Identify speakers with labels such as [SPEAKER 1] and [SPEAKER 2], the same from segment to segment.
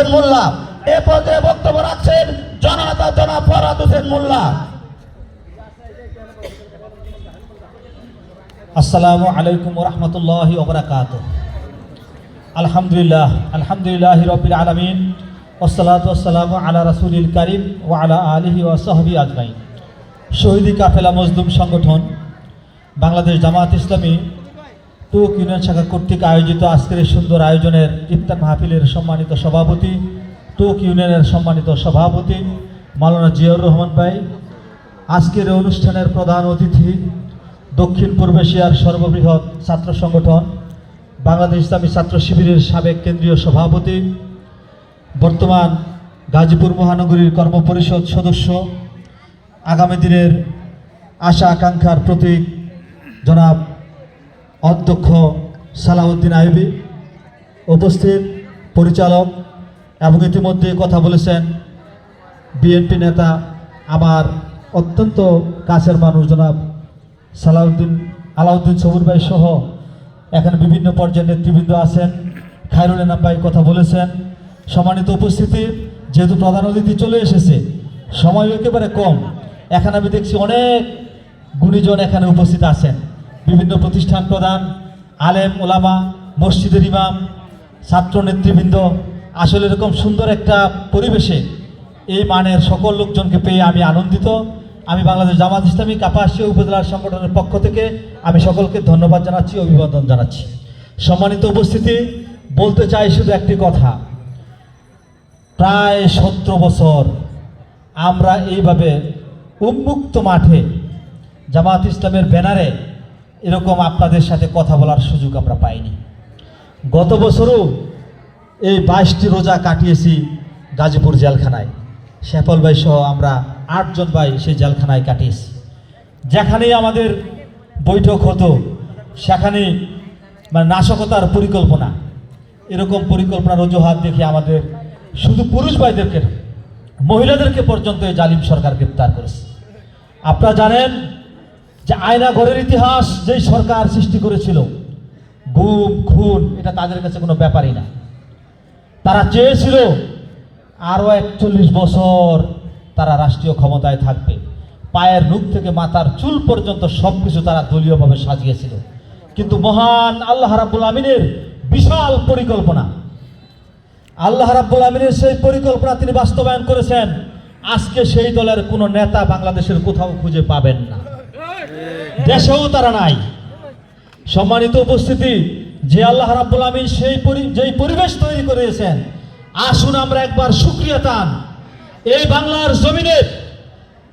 [SPEAKER 1] হোসেন মোল্লা, এ পর্যায়ে বক্তব্য রাখছেন জনতা জনাব ফরাদ হোসেন মোল্লা।
[SPEAKER 2] আসসালামু আলাইকুম রহমতুল্লাহ ওবরাকাত আলহামদুলিল্লাহ আলহামদুলিল্লাহ রবিল আলমিন ওসালাত ওসালাম আলা রাসুলিল করিম ও আলা আলহি ও সাহবি আজমাইন। শহীদি কাফেলা মজলুম সংগঠন, বাংলাদেশ জামাত ইসলামী টুক ইউনিয়ন শাখা কর্তৃক আয়োজিত আজকের এই সুন্দর আয়োজনের ইফতার মাহফিলের সম্মানিত সভাপতি টুক ইউনিয়নের সম্মানিত সভাপতি মাওলানা জিয়াউর রহমান ভাই। আজকের অনুষ্ঠানের প্রধান অতিথি দক্ষিণ পূর্ব এশিয়ার সর্ববৃহৎ ছাত্র সংগঠন, বাংলাদেশ ইসলামী ছাত্র শিবিরের সাবেক কেন্দ্রীয় সভাপতি, বর্তমান গাজীপুর মহানগরীর কর্মপরিষদ সদস্য, আগামী দিনের আশা আকাঙ্ক্ষার প্রতীক জনাব অধ্যক্ষ সালাউদ্দিন আইবি উপস্থিত, পরিচালক এবং ইতিমধ্যে কথা বলেছেন বিএনপি নেতা আমার অত্যন্ত কাছের মানুষ জনাব সালাউদ্দিন আলাউদ্দিন সবুর ভাই সহ এখানে বিভিন্ন পর্যায়ের নেতৃবৃন্দ আছেন, খায়রুল এনাম ভাই কথা বলেছেন। সম্মানিত উপস্থিতি, যেহেতু প্রধান অতিথি চলে এসেছে সময় একেবারে কম। এখানে আমি দেখছি অনেক গুণীজন এখানে উপস্থিত আছেন। বিভিন্ন প্রতিষ্ঠান প্রধান, আলেম, ওলামা, মসজিদের ইমাম, ছাত্র নেতৃবৃন্দ। আসলে এরকম সুন্দর একটা পরিবেশে এই মানের সকল লোকজনকে পেয়ে আমি আনন্দিত। আমি বাংলাদেশ জামাত ইসলামী কাপাসিয়া উপজেলার সংগঠনের পক্ষ থেকে আমি সকলকে ধন্যবাদ জানাচ্ছি অভিবাদন জানাচ্ছি। সম্মানিত উপস্থিতি, বলতে চাই শুধু একটি কথা। প্রায় সতেরো বছর আমরা এইভাবে উন্মুক্ত মাঠে জামাত ইসলামের ব্যানারে এরকম আপনাদের সাথে কথা বলার সুযোগ আমরা পাইনি। গত বছরও এই বাইশটি রোজা কাটিয়েছি গাজীপুর জেলখানায়। শ্যাপল ভাই সহ আমরা আটজন ভাই সেই জেলখানায় কাটিয়েছি। যেখানেই আমাদের বৈঠক হতো সেখানে মানে নাশকতার পরিকল্পনা। এরকম পরিকল্পনার অজুহাত দেখে আমাদের শুধু পুরুষ ভাইদেরকে মহিলাদেরকে পর্যন্ত এই জালিম সরকার গ্রেপ্তার করেছে। আপনারা জানেন যে আয়না ঘরের ইতিহাস যেই সরকার সৃষ্টি করেছিল, গুম, খুন, এটা তাদের কাছে কোনো ব্যাপারই না। তারা চেয়েছিল আরও একচল্লিশ বছর তারা রাষ্ট্রীয় ক্ষমতায় থাকবে। পায়ের নুখ থেকে মাথার চুল পর্যন্ত সব কিছু তারা দলীয়ভাবে সাজিয়েছিল। কিন্তু মহান আল্লাহ রাব্বুল আমিনের বিশাল পরিকল্পনা। আল্লাহ রাব্বুল আমিনের সেই পরিকল্পনা তিনি বাস্তবায়ন করেছেন। আজকে সেই দলের কোনো নেতা বাংলাদেশের কোথাও খুঁজে পাবেন না। দেশেও তারা নাই। সম্মানিত উপস্থিতি, যে আল্লাহ রাব্বুল আমিন সেই যেই পরিবেশ তৈরি করেছেন, আসুন আমরা একবার সুক্রিয়া টান এই বাংলার জমিনে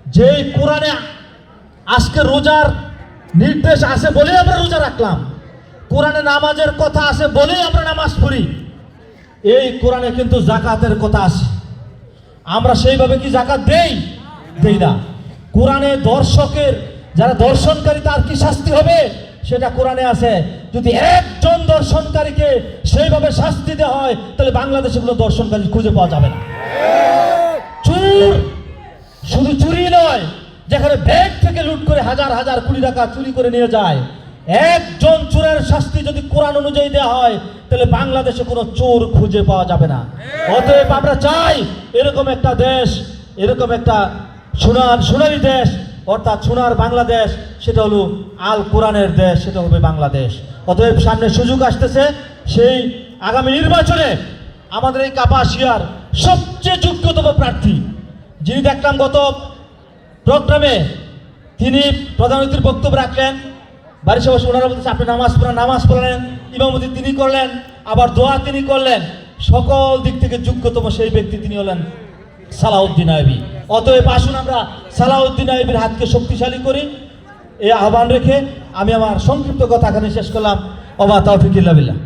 [SPEAKER 2] যেই কোরআনে আজকে রোজার নির্দেশ আছে বলে আমরা রোজা রাখলাম, কোরআনে নামাজের কথা আছে বলেই আমরা নামাজ পড়ি, এই কোরআনে কিন্তু জাকাতের কথা আছে। আমরা সেইভাবে কি জাকাত দেই? দেই না। কোরআনে দর্শকের যারা দর্শনকারী, তার কি শাস্তি হবে? সেটা কোরআনে আছে। যদি একজন দর্শনকারীকে সেইভাবে শাস্তি দেওয়া হয়, তাহলে বাংলাদেশে কোনো দর্শনকারী খুঁজে পাওয়া যাবে না। চুর! শুধু চুরি নয়, যেখানে ব্যাগ থেকে লুট করে হাজার হাজার কোটি টাকা চুরি করে নিয়ে যায়। একজন চোরের শাস্তি যদি কোরআন অনুযায়ী দেওয়া হয়, তাহলে বাংলাদেশে কোনো চোর খুঁজে পাওয়া যাবে না। অতএব আমরা চাই, এরকম একটা দেশ, এরকম একটা সোনার সোনালী দেশ অর্থাৎ সোনার বাংলাদেশ, সেটা হলো আল কোরআনের দেশ, সেটা হবে বাংলাদেশ। অতএব সামনে সুযোগ আসতেছে, সেই আগামী নির্বাচনে আমাদের এই কাপাসিয়ার সবচেয়ে যোগ্যতম প্রার্থী, যিনি দেখলাম গত প্রোগ্রামে তিনি প্রধানমন্ত্রীর বক্তব্য রাখলেন, বাড়ির সবাই ওনারা বলতেছে আপনি নামাজ পড়েন, নামাজ পড়লেন, ইমামতি তিনি করলেন, আবার দোয়া তিনি করলেন, সকল দিক থেকে যোগ্যতম সেই ব্যক্তি তিনি হলেন সালাউদ্দিন আইবি অতএব আসুন আমরা সালাউদ্দিন আইবির হাতকে শক্তিশালী করি। এই আহ্বান রেখে আমি আমার সংক্ষিপ্ত কথা এখানে শেষ করলাম। অবা তৌফিকুল্লাহ বিল্লাহ।